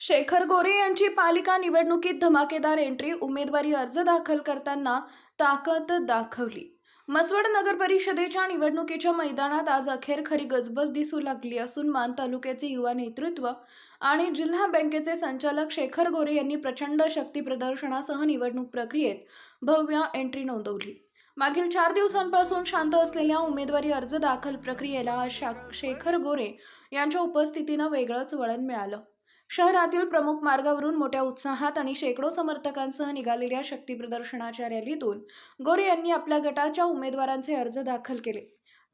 शेखर गोरे यांची पालिका निवडणुकीत धमाकेदार एंट्री उमेदवारी अर्ज दाखल करताना ताकद दाखवली. मसवड नगर परिषदेच्या निवडणुकीच्या मैदानात आज अखेर खरी गजबज दिसू लागली असून मान तालुक्याचे युवा नेतृत्व आणि जिल्हा बँकेचे संचालक शेखर गोरे यांनी प्रचंड शक्ती प्रदर्शनासह निवडणूक प्रक्रियेत भव्य एंट्री नोंदवली. मागील चार दिवसांपासून शांत असलेल्या उमेदवारी अर्ज दाखल प्रक्रियेला आज शा- शेखर गोरे यांच्या उपस्थितीनं वेगळंच वळण मिळालं. शहरातील प्रमुख मार्गावरून मोठ्या उत्साहात आणि शेकडो समर्थकांसह निघालेल्या शक्ती प्रदर्शनाच्या रॅलीतून गोरे यांनी आपल्या गटाच्या उमेदवारांचे अर्ज दाखल केले.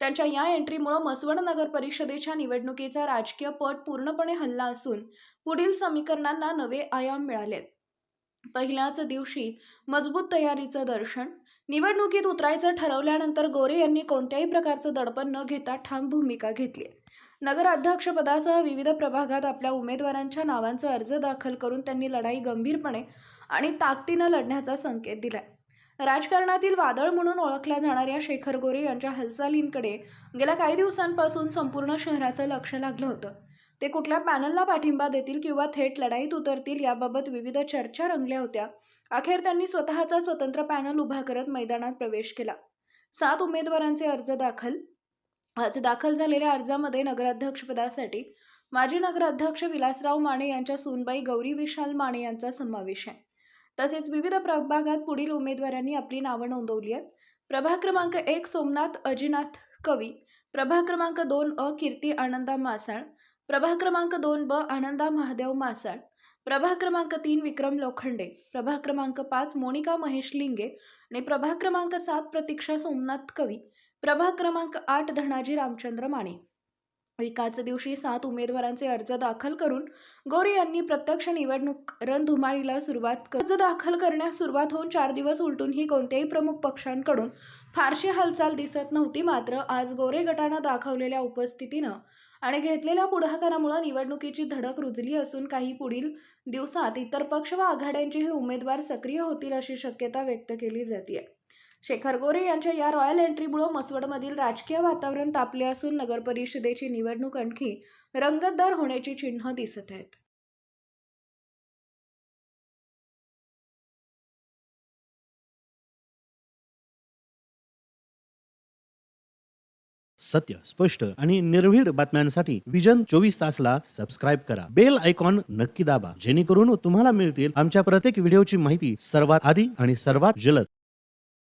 त्यांच्या या एंट्रीमुळे मसवड नगर परिषदेच्या निवडणुकीचा राजकीय पट पूर्णपणे हल्ला असून पुढील समीकरणांना नवे आयाम मिळालेत. पहिल्याच दिवशी मजबूत तयारीचं दर्शन निवडणुकीत उतरायचं ठरवल्यानंतर गोरे यांनी कोणत्याही प्रकारचं दडपण न घेता ठाम भूमिका घेतली. नगराध्यक्षपदासह विविध प्रभागात आपल्या उमेदवारांच्या नावांचा अर्ज दाखल करून त्यांनी लढाई गंभीरपणे आणि ताकदीनं लढण्याचा संकेत दिलाय. राजकारणातील वादळ म्हणून ओळखल्या जाणाऱ्या शेखर गोरे यांच्या हालचालींकडे गेल्या काही दिवसांपासून संपूर्ण शहराचं लक्ष लागलं होतं. ते कुठल्या पॅनलला पाठिंबा देतील किंवा थेट लढाईत उतरतील याबाबत विविध चर्चा रंगल्या होत्या. अखेर त्यांनी स्वतःचा स्वतंत्र पॅनल उभा करत मैदानात प्रवेश केला. सात उमेदवारांचे अर्ज दाखल. आज दाखल झालेल्या अर्जामध्ये नगराध्यक्षपदासाठी माजी नगराध्यक्ष विलासराव माने यांच्या सूनबाई गौरी विशाल माने यांचा समावेश आहे. तसेच विविध प्रभागात पुढील उमेदवारांनी आपली नावं नोंदवली आहेत. प्रभाग क्रमांक एक सोमनाथ अजिनाथ कवी. प्रभाग क्रमांक दोन अ कीर्ती आनंदा मासाळ. प्रभाग क्रमांक दोन ब आनंदा महादेव मासाळ. प्रभाग क्रमांक तीन विक्रम लोखंडे. प्रभाग क्रमांक पाच मोनिका महेश लिंगे. आणि प्रभाग क्रमांक सात प्रतीक्षा सोमनाथ कवी. प्रभाग क्रमांक आठ धनाजी रामचंद्र माने. एकाच दिवशी सात उमेदवारांचे अर्ज दाखल करून गोरे यांनी प्रत्यक्ष निवडणूक रणधुमाळीला सुरुवात अर्ज दाखल करण्यास सुरुवात होऊन चार दिवस उलटूनही कोणत्याही प्रमुख पक्षांकडून फारशी हालचाल दिसत नव्हती. मात्र आज गोरे गटानं दाखवलेल्या उपस्थितीनं आणि घेतलेल्या पुढाकारामुळे निवडणुकीची धडक रुजली असून काही पुढील दिवसात इतर पक्ष व आघाड्यांचेही उमेदवार सक्रिय होतील अशी शक्यता व्यक्त केली जाते शेखर गोरे यांच्या या रॉयल एंट्रीमुळं मसवडमधील राजकीय वातावरण तापले असून नगर परिषदेची निवडणूक आणखी रंगतदार होण्याची चिन्ह दिसत आहेत. सत्य स्पष्ट आणि निर्भीड बातम्यांसाठी विजन चोवीस तासला सबस्क्राईब करा. बेल आयकॉन नक्की दाबा जेणेकरून तुम्हाला मिळतील आमच्या प्रत्येक व्हिडिओची माहिती सर्वात आधी आणि सर्वात जलद.